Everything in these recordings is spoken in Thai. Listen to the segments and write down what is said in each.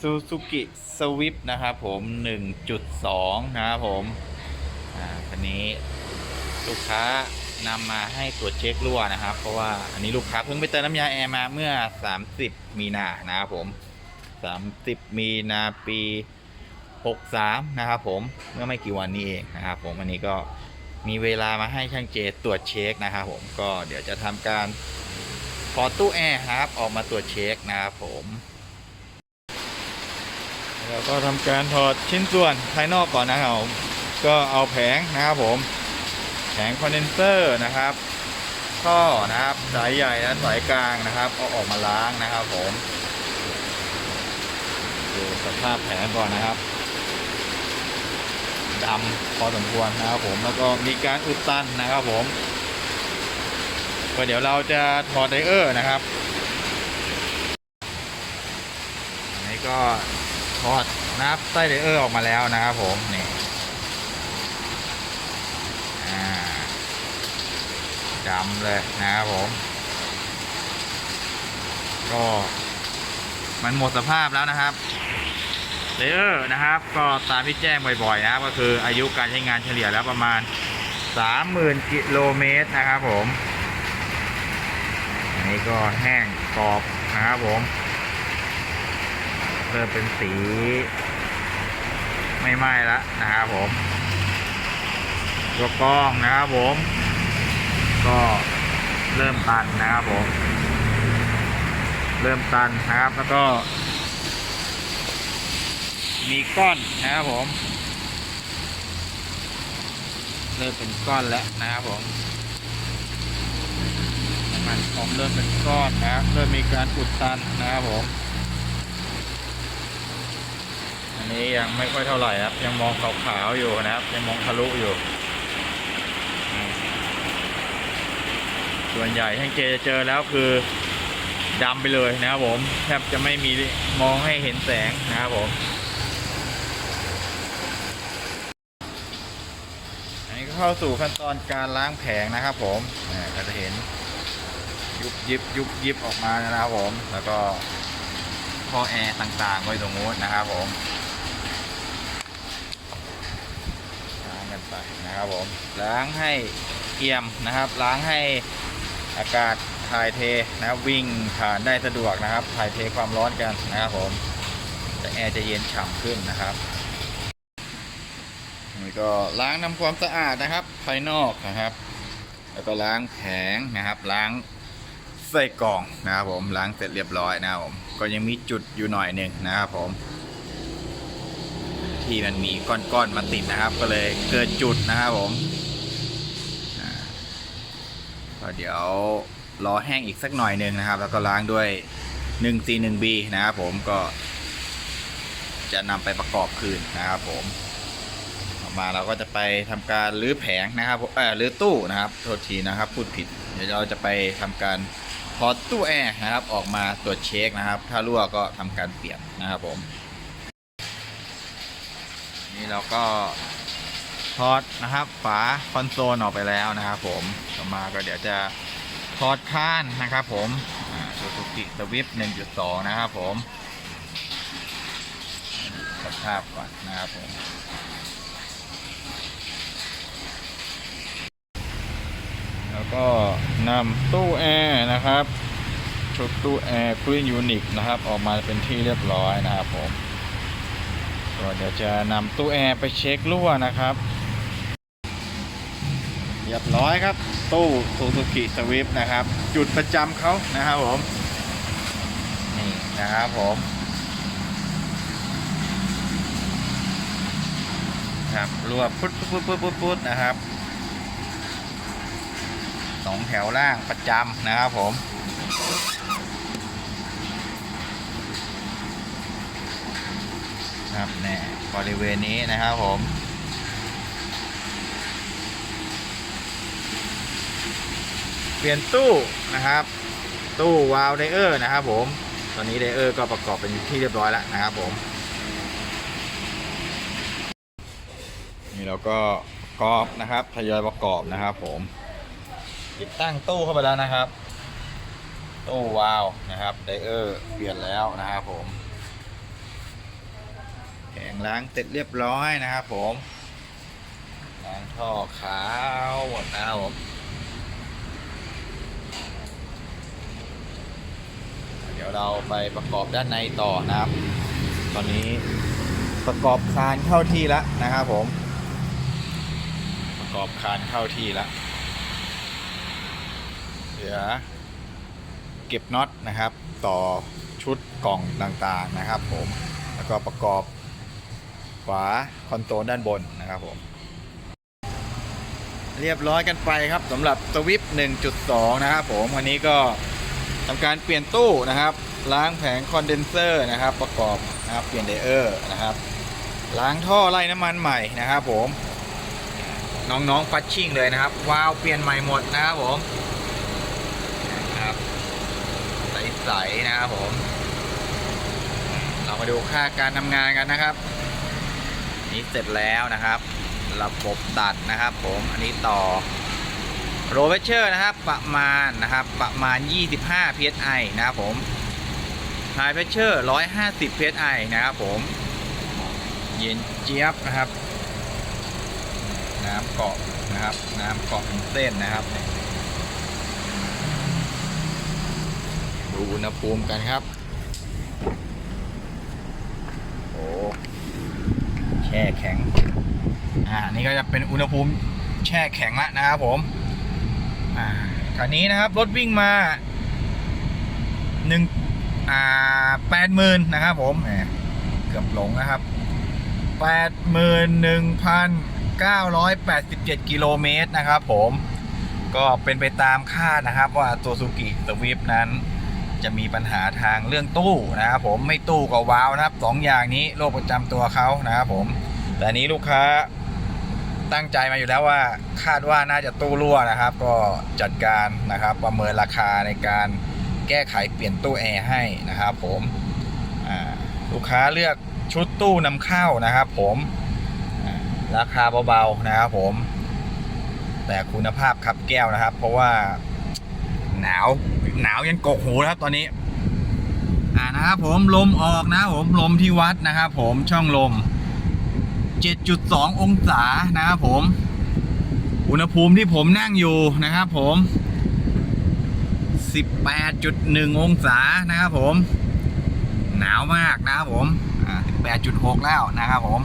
ซูซูกิสวิฟนะครับผม 1.2 นะครับผม อ่าคันนี้ลูกค้านำมาให้ตรวจเช็ครั่วนะครับ เพราะว่าอันนี้ลูกค้าเพิ่งไปเติมน้ำยาแอร์มาเมื่อ 30 มีนานะครับผม 30 มีนาปี 63 นะครับผม เมื่อไม่กี่วันนี้เองนะครับผม อันนี้ก็มีเวลามาให้ช่างเจตรวจเช็คนะครับผม ก็เดี๋ยวจะทำการขอตู้แอร์ครับ ออกมาตรวจเช็คนะครับผม แล้วก็ทำการถอดชิ้นส่วนภายนอกก่อนนะครับผมก็เอาแผงนะครับผม แผงคอนเดนเซอร์นะครับท่อนะครับสายใหญ่และสายกลางนะครับเอาออกมาล้างนะครับผมดูสภาพแผงก่อนนะครับดำพอสมควรนะครับผมแล้วก็มีการอุดตันนะครับผมก็เดี๋ยวเราจะถอดไดเออร์นะครับอันนี้ก็ ถอดนับไส้ไดเออร์ออกมาแล้วนะครับผมนี่ดำเลยนะครับผม ก็มันหมดสภาพแล้วนะครับเลเยอร์นะครับ ก็ตามที่แจ้งบ่อยๆนะครับก็คืออายุการใช้งานเฉลี่ยแล้วประมาณ 30,000 กิโลเมตรนะครับผม อันนี้ก็แห้งกรอบนะครับผม เริ่มเป็นสี ไม่ไหม้แล้วนะครับผมตัวกล้องนะครับผม ก็เริ่มตันนะครับผม เริ่มตันนะครับแล้วก็ มีก้อนนะครับผม เริ่มเป็นก้อนแล้วนะครับผมมันผมเริ่มเป็นก้อนนะครับเริ่มมีการอุดตันนะครับผม อั นี้ยังไม่ค่อยเท่าไหร่ครับ ยังมองขาวๆอยู่นะครับ ยังมองทะลุอยู่ ส่วนใหญ่ท่านเจจะเจอแล้วคือดำไปเลยนะครับผมแทบจะไม่มีมองให้เห็นแสงนะครับผมอันนี้ก็เข้าสู่ขั้นตอนการล้างแผงนะครับผมอาก็จะเห็นยุบยิบยุบยิบออกมานะครับผม แล้วก็ท่อแอร์ต่างๆไว้ตรงนู้นนะครับผมล้างกัน ไปนะครับผมล้างให้เอี่ยมนะครับ ล้างให้อากาศถ่ายเทนะครับวิ่งผ่านได้สะดวกนะครับ ถ่ายเทความร้อนกันนะครับผมแต่แอร์จะเย็นฉ่ำขึ้นนะครับนี่ก็ล้างทำความสะอาดนะครับ ภายนอกนะครับ แล้วก็ล้างแผงนะครับ ล้างใส่กล่องนะครับผมล้างเสร็จเรียบร้อยนะครับผมก็ยังมีจุดอยู่หน่อยหนึ่งนะครับผม ที่มันมีก้อนๆมาติดนะครับ ก็เลยเกิดจุดนะครับผมก็เดี๋ยวรอแห้งอีกสักหน่อยหนึ่งนะครับ แล้วก็ล้างด้วย 141B นะครับผมก็จะนำไปประกอบคืนนะครับผมต่อมาเราก็จะไปทำการรื้อแผงนะครับเออรื้อตู้นะครับโทษทีนะครับ พูดผิด เดี๋ยวเราจะไปทำการถอดตู้แอร์นะครับ ออกมาตรวจเช็คนะครับ ถ้ารั่วก็ทำการเปลี่ยนนะครับผม นี่เราก็ถอดนะครับฝาคอนโซลออกไปแล้วนะครับผมต่อมาก็เดี๋ยวจะถอดข้านนะครับผมซูซูกิสวิฟ1.2 นะครับผมสภาพก่อนนะครับผมแล้วก็นำตู้แอร์นะครับ ชุดตู้แอร์คลิ่งยูนิคนะครับ ออกมาเป็นที่เรียบร้อยนะครับผม ก็เดี๋ยวจะนำตู้แอร์ไปเช็ครั่วนะครับเรียบร้อยครับ ตู้ซูซูกิสวิฟนะครับ จุดประจำเขานะครับผม นี่นะครับผมครับรัวพุดพุดพุดพุดพุดนะครับสองแถวล่างประจำนะครับผม ครับแน่บริเวณนี้นะครับผมเปลี่ยนตู้นะครับ ตู้วาล์วไดเออร์นะครับ ผมตอนนี้ไดเออร์ก็ประกอบเป็นที่เรียบร้อยแล้วนะครับผมนี่เราก็ปรอบนะครับทยอยประกอบนะครับ ผมติดตั้งตู้เข้าไปแล้วนะครับ ตู้วาล์วนะครับไดเออร์เปลี่ยนแล้วนะครับผม ล้างเสร็จเรียบร้อยนะครับผมล้างท่อขาวหมดนะครับผมเดี๋ยวเราไปประกอบด้านในต่อนะครับ ตอนนี้ประกอบคานเข้าที่แล้วนะครับผม ประกอบคานเข้าที่แล้วเหลือเก็บน็อตนะครับ ต่อชุดกล่องต่างๆนะครับผม แล้วก็ประกอบ ฝาคอนโซลด้านบนนะครับผม เรียบร้อยกันไปครับสำหรับสวิฟ1.2 นะครับผมวันนี้ก็ทำการเปลี่ยนตู้นะครับ ล้างแผงคอนเดนเซอร์นะครับ ประกอบนะครับเปลี่ยนไดเออร์นะครับ ล้างท่อไล่น้ำมันใหม่นะครับผมน้องๆฟัชชิ่งเลยนะครับวาล์วเปลี่ยนใหม่หมดนะครับผมนะครับใสๆนะครับผม เรามาดูค่าการทำงานกันนะครับ นี่เสร็จแล้วนะครับ ระบบตัดนะครับ ผมอันนี้ต่อโรเวเชอร์นะครับประมาณนะครับประมาณ 25 psi นะครับผมไฮเพชเชอร์150 psi นะครับผมเย็นเจี๊ยบนะครับ น้ำเกาะนะครับ น้ำเกาะเป็นเส้นนะครับดูอุณหภูมิกันครับโอ้ แช่แข็ง อ่านี่ก็จะเป็นอุณหภูมิแช่แข็งแล้วนะครับผม อ่าคันนี้นะครับรถวิ่งมาหนึ่งอ่าแปดหมื่นนะครับผมแหมเกือบหลงนะครับแปดหมื่นหนึ่งพันเก้าร้อยแปดสิบเจ็ดกิโลเมตรนะครับผมก็เป็นไปตามคาดนะครับว่าตัวซูกิสวิฟนั้น จะมีปัญหาทางเรื่องตู้นะครับผมไม่ตู้ก็ว้าวนะครับสองอย่างนี้โรคประจำตัวเขานะครับผมแต่นี้ลูกค้าตั้งใจมาอยู่แล้วว่าคาดว่าน่าจะตู้รั่วนะครับ ก็จัดการนะครับประเมินราคาในการแก้ไขเปลี่ยนตู้แอร์ให้นะครับผมลูกค้าเลือกชุดตู้นำเข้านะครับผมราคาเบาๆนะครับผม แต่คุณภาพครับแก้วนะครับ เพราะว่า หนาว หนาวยันกกหูนะครับ ตอนนี้ อ่านะครับผมลมออกนะผมลมที่วัดนะครับผมช่องลม 7.2 องศานะครับผม อุณหภูมิที่ผมนั่งอยู่นะครับผม 18.1 องศานะครับผม หนาวมากนะครับผม18.6 แล้วนะครับผม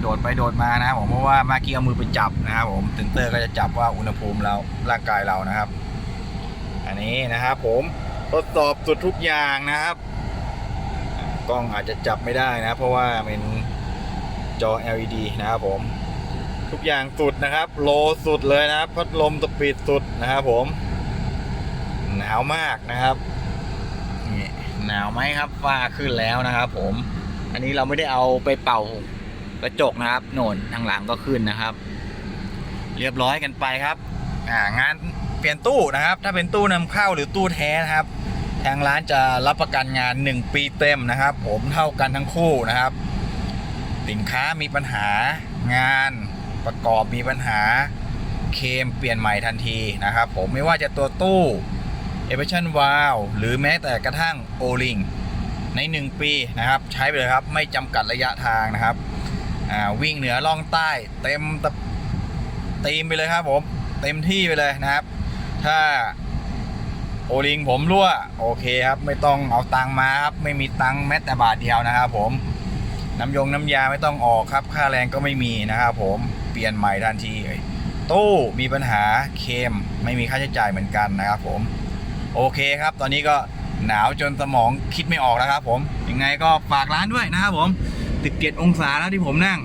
โดดไปโดดมานะครับผมเพราะว่าเมื่อกี้เอามือไปจับนะครับผมเซนเตอร์ก็จะจับว่าอุณหภูมิเราร่างกายเรานะครับ อันนี้นะครับผมทดสอบสุดทุกอย่างนะครับ กล้องอาจจะจับไม่ได้นะ เพราะว่าเป็นจอ LED นะครับผม ทุกอย่างสุดนะครับ โลสุดเลยนะครับ พัดลมสปีดสุดนะครับผม หนาวมากนะครับนี่หนาวไหมครับฟ้าขึ้นแล้วนะครับ ผม อันนี้เราไม่ได้เอาไปเป่ากระจกนะครับ โน่นทางหลังก็ขึ้นนะครับ เรียบร้อยกันไปครับ อ่างาน ปลี่ยนตู้นะครับ ถ้าเป็นตู้นำเข้าหรือตู้แท้นะครับ ทางร้านจะรับประกันงาน 1 ปีเต็มนะครับ ผมเท่ากันทั้งคู่นะครับ สินค้ามีปัญหางานประกอบมีปัญหาเคมเปลี่ยนใหม่ทันทีนะครับ ผมไม่ว่าจะตัวตู้เอเ s ชั่นวาลหรือแม้แต่กระทั่งโอลิงใน 1 ปีนะครับ ใช้ไปเลยครับไม่จำกัดระยะทางนะครับวิ่งเหนือล่องใต้เต็มตีมไปเลยครับผม เต็มที่ไปเลยนะครับ ถ้าโอลิงผมรั่ว โอเคครับ ไม่ต้องเอาตังมาครับ ไม่มีตังแม้แต่บาทเดียวนะครับผม น้ำยงน้ำยาไม่ต้องออกครับ ค่าแรงก็ไม่มีนะครับผมเปลี่ยนใหม่ทันทีเลยตู้มีปัญหาเคมไม่มีค่าใช้จ่ายเหมือนกันนะครับผม โอเคครับ ตอนนี้ก็หนาวจนสมองคิดไม่ออกแล้วครับ ผมยังไงก็ฝากร้านด้วยนะครับผม17องศาแล้วที่ผมนั่ง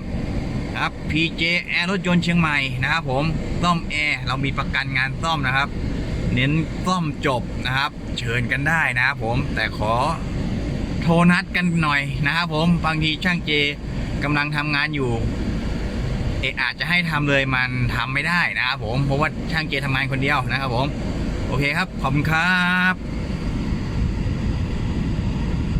ครับ PJ แอร์รถยนต์เชียงใหม่นะครับผมซ่อมแอร์เรามีประกันงานซ่อมนะครับ เน้นซ่อมจบนะครับ เชิญกันได้นะครับผมแต่ขอโทรนัดกันหน่อยนะครับผมบางทีช่างเจกำลังทำงานอยู่เออาจจะให้ทำเลยมันทำไม่ได้นะครับผมเพราะว่าช่างเจทำงานคนเดียวนะครับผม โอเคครับ ขอบคุณครับ